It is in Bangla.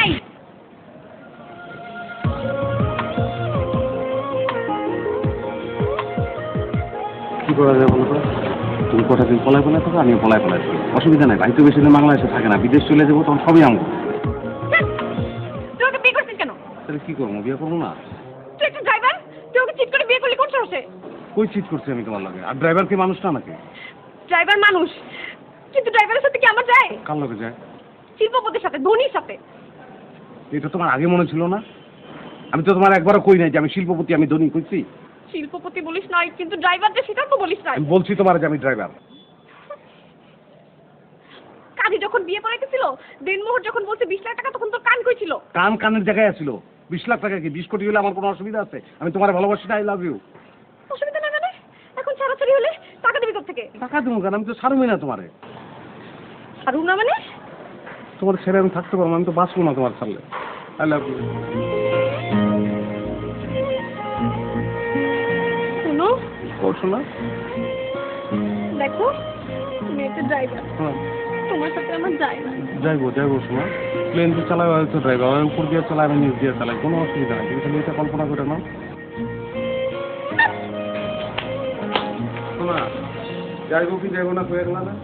এই। কি করা যায় বলো তো? তুমি কটা দিন পলায় পলায় থাকো আমিও পলায় পলায় থাকি। অসুবিধা নাই ভাই তো বেশি দিন বাংলাদেশে থাকে না বিদেশ চলে যাব তখন সবই আমো ধ্যাৎ, তুই ওকে বিয়ে করছিস কেন? তাহলে কি করব বিয়ে করব না? তুই একটা ড্রাইভার তুই ওকে চিট করে বিয়ে করলি কোন সাহসে? কই চিট করছি আমি তোমার লাগে? আর ড্রাইভার কি মানুষ না নাকি? ড্রাইভার মানুষ কিন্তু ড্রাইভারের সাথে কি আমার যায়? কার লোকে যায়? শিল্পপতির সাথে ধোনির সাথে। এটা তোমার আগে মনে ছিল না? আমি তো তোমার একবারও কই নাই যে আমি শিল্পপতি আমি ধনী কইছি? শিল্পপতি বলিস নয় কিন্তু ড্রাইভার যে সেটা তো বলিস নয় আমি বলছি তোমার যে আমি ড্রাইভার কাজী যখন বিয়ে করাইতেছিল দিনমোহর যখন বলছে বিশ লাখ টাকা তখন তোর কান কইছিল কান কানের জায়গায় আছিল। বিশ লাখ টাকা কি? বিশ কোটি হলে আমার কোনো অসুবিধা আছে? আমি তোমার ভালোবাসি না আই লাভ ইউ অসুবিধা না মানে? এখন ছাড়াছাড়ি হলে টাকা দিবি থেকে। টাকা দেবো কেন? আমি তো ছাড়বই না তোমারে। ছাড়ু না মানে? তোমার ছেড়ে আমি থাকতে পারব না, আমি তো বাঁচবো না তোমার ছাড়লে আই লাভ ইউ শুনো। করছ না দেখো তুমি একটা ড্রাইভার হ্যাঁ। তোমার সাথে আমার যায় না। যাইবো যাইবো শোনো। প্লেন তো চালাই হয়তো ড্রাইভার আমি উপর দিয়ে চালাই আমি নিচ দিয়ে চালাই কোনো অসুবিধা নেই। তুমি এটা কল্পনা করে নাও। শোনা যাইবো কি যাইবো না গেলা না?